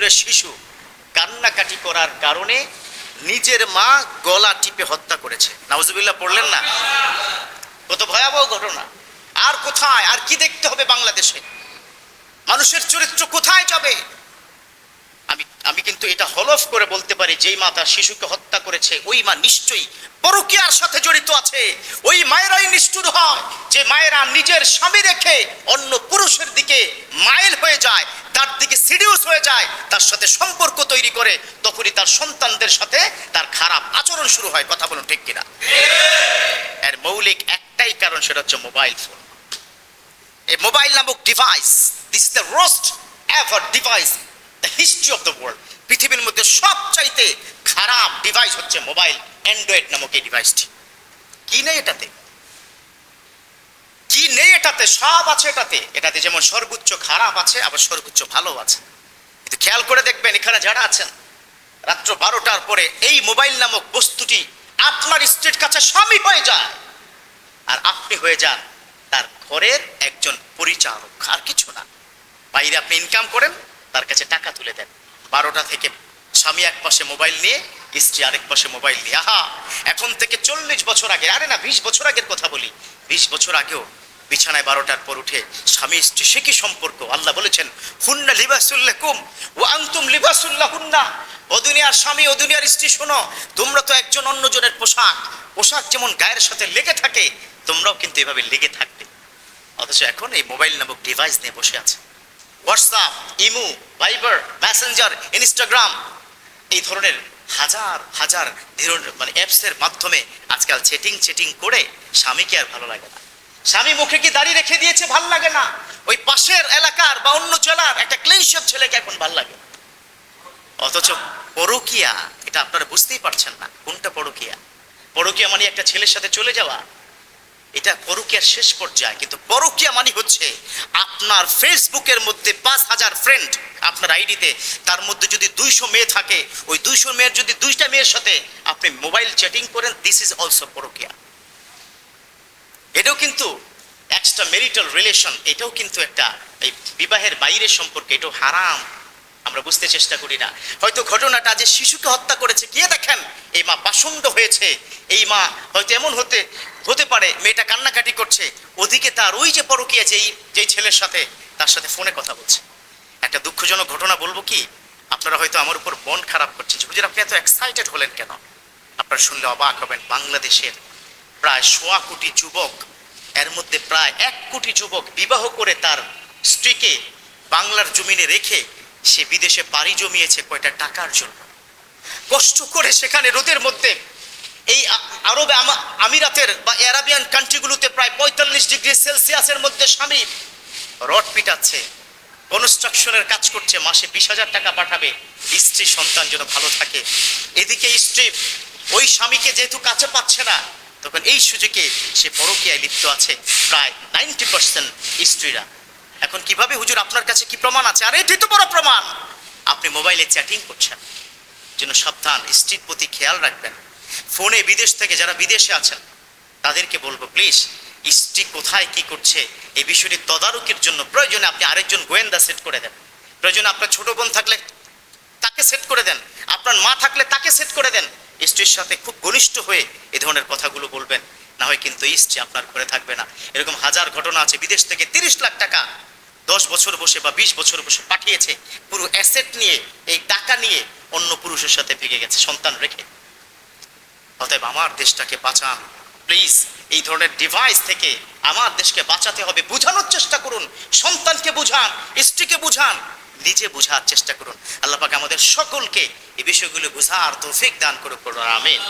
বছরের শিশু কান্নাকাটি করার কারণে নিজের মা গলা টিপে হত্যা করেছে। নাউজুবিল্লাহ, পড়লেন না? কত ভয়াবহ ঘটনা। আর কোথায়, আর কি দেখতে হবে বাংলাদেশে? মানুষের চরিত্র কোথায় যাবে? আমি আমি কিন্তু এটা হলফ করে বলতে পারি, যেই মা তার শিশুকে হত্যা করেছে, ওই মা নিশ্চয়ই পরকীয়ার সাথে জড়িত আছে। ওই মায়েরাই নিষ্ঠুর হয়। যে মায়েরা নিজের স্বামী রেখে অন্য পুরুষের দিকে মাইল হয়ে যায় তার দিকে সিডিউস হয়ে যায়, তার সাথে সম্পর্ক তৈরি করে, তখনই তার সন্তানদের সাথে তার খারাপ আচরণ শুরু হয়। কথা বলুন ঠিক কিনা? এর মৌলিক একটাই কারণ সেটা হচ্ছে মোবাইল ফোন এই মোবাইল নামক device this is the roast ever device the history of the world পৃথিবীর মধ্যে সবচাইতে খারাপ ডিভাইস হচ্ছে মোবাইল অ্যান্ড্রয়েড নামক এই ডিভাইসটি কি নেই এটাতে? কি নেই এটাতে? সব আছে এটাতে। এটাতে যেমন সর্বোচ্চ খারাপ আছে, আবার সর্বোচ্চ ভালো আছে। কিন্তু খেয়াল করে দেখবেন, এখানে যারা আছেন, রাত্র বারোটার পরে এই মোবাইল নামক বস্তুটি আপনার স্ত্রীর কাছে স্বামী হয়ে যায়। আর আপনি হয়ে যান তার ঘরের একজন পরিচারক। আর কিছু না। বাইরে আপনি ইনকাম করেন, তার কাছে টাকা তুলে দেন। বারোটা থেকে স্বামী এক পাশে মোবাইল নিয়ে, স্ত্রী আরেক পাশে মোবাইল নিয়ে। আহা! এখন থেকে চল্লিশ বছর আগে, আরে না, বিশ বছর আগের কথা বলি। বিশ বছর আগেও বিছানায় বারোটার পর উঠে স্বামী, স্ত্রী, সে কি সম্পর্ক? আল্লাহ বলেছেন, হুন্না লিবাসুল্লাহ কুম ও আন্তুম লিবাসুল্লাহ হুন্না ও দুনিয়ার স্বামী, ও দুনিয়ার স্ত্রী, শোনো, তোমরা তো একজন অন্যজনের পোশাক। পোশাক যেমন গায়ের সাথে লেগে থাকে, তোমরাও কিন্তু এভাবে লেগে থাকবে। অথচ এখন এই মোবাইল নামক ডিভাইস নিয়ে বসে আছে। হোয়াটসঅ্যাপ ইমু ভাইবার মেসেঞ্জার ইনস্টাগ্রাম এই ধরনের হাজার হাজার মানে অ্যাপসের মাধ্যমে আজকাল চেটিং চেটিং করে স্বামীকে আর ভালো লাগে না। স্বামী মুখে কি দাড়ি রেখে দিয়েছে? ভালো লাগে না। ওই পাশের এলাকার বা অন্য জেলার একটা ক্লিনশেপ ছেলেকে এখন ভালো লাগে। অথচ পরকিয়া, এটা আপনারা বুঝতেই পারছেন না, কোনটা পরকিয়া? পরকিয়া মানে একটা ছেলের সাথে চলে যাওয়া। এটা পরকিয়ার শেষ পর্যায়ে, কিন্তু পরকিয়া মানে হচ্ছে আপনার ফেসবুকের মধ্যে পাঁচ হাজার ফ্রেন্ড আপনার আইডিতে তার মধ্যে যদি দুইশো মেয়ে থাকে, ওই দুইশো মেয়ের যদি দুইটা মেয়ের সাথে আপনি মোবাইল চ্যাটিং করেন দিস ইজ অলসো পরকিয়া। এটাও কিন্তু এক্সট্রা মেরিটাল রিলেশন এটাও কিন্তু একটা এই বিবাহের বাইরের সম্পর্কে এটাও হারাম, আমরা বুঝতে চেষ্টা করি না। হয়তো ঘটনাটা যে শিশুকে হত্যা করেছে কে দেখেন এই মা পাষণ্ড হয়েছে, এই মা হয়তো এমন হতে হতে পারে, মেয়েটা কান্নাকাটি করছে, ওদিকে তার ওই যে পরকিয়া যেই যেই ছেলের সাথে, তার সাথে ফোনে কথা বলছে। একটা দুঃখজনক ঘটনা বলব কি, আপনারা হয়তো আমার উপর মন খারাপ করছে হুজুর আপনি এত এক্সাইটেড হলেন কেন? আপনারা শুনলে অবাক হবেন, বাংলাদেশের প্রায় সোয়া কোটি যুবক, এর মধ্যে প্রায় এক কোটি যুবক বিবাহ করে তার স্ত্রীকে বাংলার জমিনে রেখে সে বিদেশে পাড়ি জমিয়েছে কয়টা টাকার জন্য। কষ্ট করে সেখানে রোদের মধ্যে এই আরবে আমা- আমিরাতের বা অ্যারাবিয়ান কান্ট্রিগুলোতে প্রায় পঁয়তাল্লিশ ডিগ্রি সেলসিয়াসের মধ্যে স্বামী রড পিটাচ্ছে। কনস্ট্রাকশনের কাজ করছে, মাসে বিশ হাজার টাকা পাঠাবে। স্ত্রী সন্তান যেন ভালো থাকে। এদিকে স্ত্রী ওই স্বামীকে যেহেতু কাছে পাচ্ছে না তখন এই সুযোগে সে পরকীয়ায় লিপ্ত আছে। প্রায় নাইনটি পার্সেন্ট স্ত্রীরা। এখন কীভাবে হুজুর আপনার কাছে কি প্রমাণ আছে? আর এটি তো বড় প্রমাণ। আপনি মোবাইলে চ্যাটিং করছেন। জন্য সাবধান, স্ত্রীর প্রতি খেয়াল রাখবেন। ফোনে বিদেশ থেকে যারা বিদেশে আছেন, তাদেরকে বলব, প্লিজ, স্ত্রী কোথায়, কি করছে? এই বিষয়টি তদারকির জন্য প্রয়োজনে আপনি আরেকজন গোয়েন্দা সেট করে দেন। প্রয়োজনে আপনার ছোট বোন থাকলে তাকে সেট করে দেন। আপনার মা থাকলে তাকে সেট করে দেন। স্ত্রীর সাথে খুব ঘনিষ্ঠ হয়ে এ ধরনের কথাগুলো বলবেন, না হয় কিন্তু স্ত্রী আপনার ঘরে থাকবে না। এরকম হাজার ঘটনা আছে, বিদেশ থেকে তিরিশ লাখ টাকা দশ বছর বসে বা বিশ বছর বসে পাঠিয়েছে, পুরো অ্যাসেট নিয়ে, এই টাকা নিয়ে অন্য পুরুষের সাথে ভেগে গেছে, সন্তান রেখে। অতএব আমার দেশটাকে বাঁচান, প্লিজ। এই ধরনের ডিভাইস থেকে আমার দেশকে বাঁচাতে হবে, বোঝানোর চেষ্টা করুন, সন্তানকে বুঝান, স্ত্রীকে বুঝান। নিজে বোঝার চেষ্টা করুন। আল্লাহ পাক আমাদের সকলকে এই বিষয়গুলো বোঝার তৌফিক দান করে করুন আমিন।